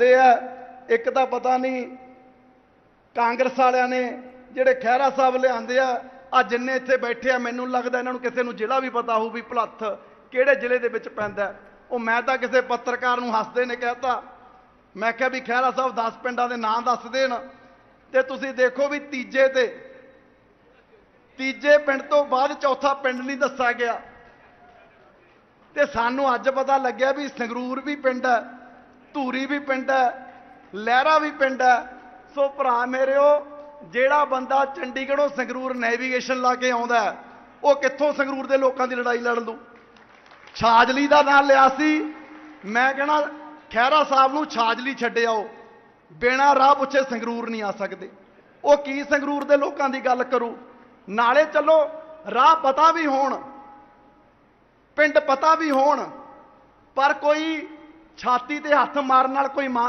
ਲਿਆਂਦੇ ਆ, ਇੱਕ ਤਾਂ ਪਤਾ ਨਹੀਂ ਕਾਂਗਰਸ ਵਾਲਿਆਂ ਨੇ ਜਿਹੜੇ ਖਹਿਰਾ ਸਾਹਿਬ ਲਿਆਂਦੇ ਆ ਆ ਜਿੰਨੇ ਇੱਥੇ ਬੈਠੇ ਆ, ਮੈਨੂੰ ਲੱਗਦਾ ਇਹਨਾਂ ਨੂੰ ਕਿਸੇ ਨੂੰ ਜ਼ਿਲ੍ਹਾ ਵੀ ਪਤਾ ਹੋਊ ਵੀ ਭਲੱਥ ਕਿਹੜੇ ਜ਼ਿਲ੍ਹੇ ਦੇ ਵਿੱਚ ਪੈਂਦਾ ਉਹ ਮੈਂ ਤਾਂ ਕਿਸੇ ਪੱਤਰਕਾਰ ਨੂੰ ਹੱਸਦੇ ਨੇ ਕਹਿਤਾ, ਮੈਂ ਕਿਹਾ ਵੀ ਖਹਿਰਾ ਸਾਹਿਬ 10 ਪਿੰਡਾਂ ਦੇ ਨਾਂ ਦੱਸ ਦੇਣ ਤੇ ਤੁਸੀਂ ਦੇਖੋ ਵੀ ਤੀਜੇ ਤੇ ਤੀਜੇ ਪਿੰਡ ਤੋਂ ਬਾਅਦ ਚੌਥਾ ਪਿੰਡ ਨਹੀਂ ਦੱਸਿਆ ਗਿਆ। ਤੇ ਸਾਨੂੰ ਅੱਜ ਪਤਾ ਲੱਗਿਆ ਵੀ ਸੰਗਰੂਰ ਵੀ ਪਿੰਡ ਹੈ। ਧੂਰੀ ਵੀ ਪਿੰਡ ਹੈ, ਲਹਿਰਾ ਵੀ ਪਿੰਡ ਹੈ। ਸੋ ਭਰਾ ਮੇਰਿਓ, ਜਿਹੜਾ ਬੰਦਾ ਚੰਡੀਗੜ੍ਹੋਂ ਸੰਗਰੂਰ ਨੈਵੀਗੇਸ਼ਨ ਲਾ ਕੇ ਆਉਂਦਾ ਉਹ ਕਿੱਥੋਂ ਸੰਗਰੂਰ ਦੇ ਲੋਕਾਂ ਦੀ ਲੜਾਈ ਲੜ ਲੂ ਛਾਜਲੀ ਦਾ ਨਾਂ ਲਿਆ ਸੀ। ਮੈਂ ਕਹਣਾ, ਖਹਿਰਾ ਸਾਹਿਬ ਨੂੰ ਛਾਜਲੀ ਛੱਡ ਆਓ ਬਿਨਾਂ ਰਾਹ ਪੁੱਛੇ ਸੰਗਰੂਰ ਨਹੀਂ ਆ ਸਕਦੇ। ਉਹ ਕੀ ਸੰਗਰੂਰ ਦੇ ਲੋਕਾਂ ਦੀ ਗੱਲ ਕਰੂ? ਨਾਲੇ ਚੱਲੋ, ਰਾਹ ਪਤਾ ਵੀ ਹੋਣ, ਪਿੰਡ ਪਤਾ ਵੀ ਹੋਣ, ਪਰ ਕੋਈ ਛਾਤੀ ਤੇ ਹੱਥ ਮਾਰਨ ਨਾਲ ਕੋਈ ਮਾਂ